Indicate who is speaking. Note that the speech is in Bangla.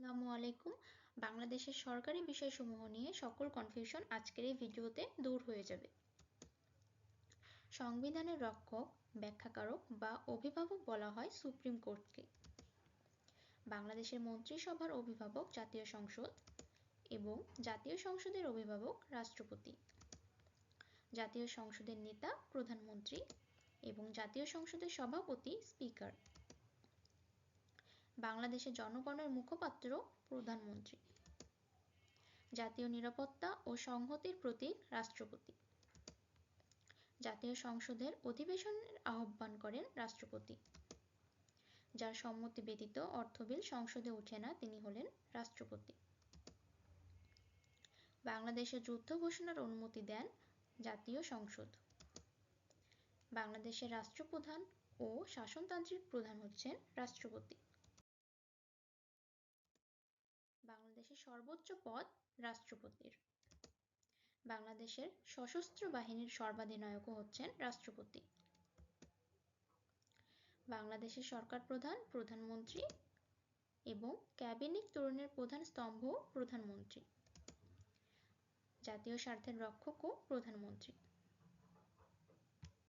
Speaker 1: আসসালামু আলাইকুম। বাংলাদেশের সরকারি বিষয়সমূহ নিয়ে সকল কনফিউশন আজকের এই ভিডিওতে দূর হয়ে যাবে। সংবিধানের রক্ষক, ব্যাখ্যাকারক বা অভিভাবক বলা হয় সুপ্রিম কোর্টকে। বাংলাদেশের মন্ত্রিসভার অভিভাবক, জাতীয় সংসদ এবং জাতীয় সংসদের অভিভাবক, রাষ্ট্রপতি। জাতীয় সংসদের নেতা, প্রধানমন্ত্রী এবং জাতীয় সংসদের সভাপতি, স্পিকার। বাংলাদেশের জনগণের মুখপাত্র প্রধানমন্ত্রী। জাতীয় নিরাপত্তা ও সংহতির প্রতীক রাষ্ট্রপতি। জাতীয় সংসদের অধিবেশনের আহ্বান করেন রাষ্ট্রপতি। যার সম্মতি ব্যতীত অর্থ বিল সংসদে ওঠে না, তিনি হলেন রাষ্ট্রপতি। বাংলাদেশের যুদ্ধ ঘোষণার অনুমতি দেন জাতীয় সংসদ। বাংলাদেশের রাষ্ট্রপ্রধান ও শাসনতান্ত্রিক প্রধান হচ্ছেন রাষ্ট্রপতি। বাংলাদেশের সর্বোচ্চ পদ রাষ্ট্রপতির। বাংলাদেশের সশস্ত্র বাহিনীর সর্বাধিনায়কও হচ্ছেন রাষ্ট্রপতি। বাংলাদেশের সরকার প্রধান, প্রধানমন্ত্রী এবং ক্যাবিনেট তরুণের প্রধান স্তম্ভ প্রধানমন্ত্রী। জাতীয় স্বার্থের রক্ষকও প্রধানমন্ত্রী।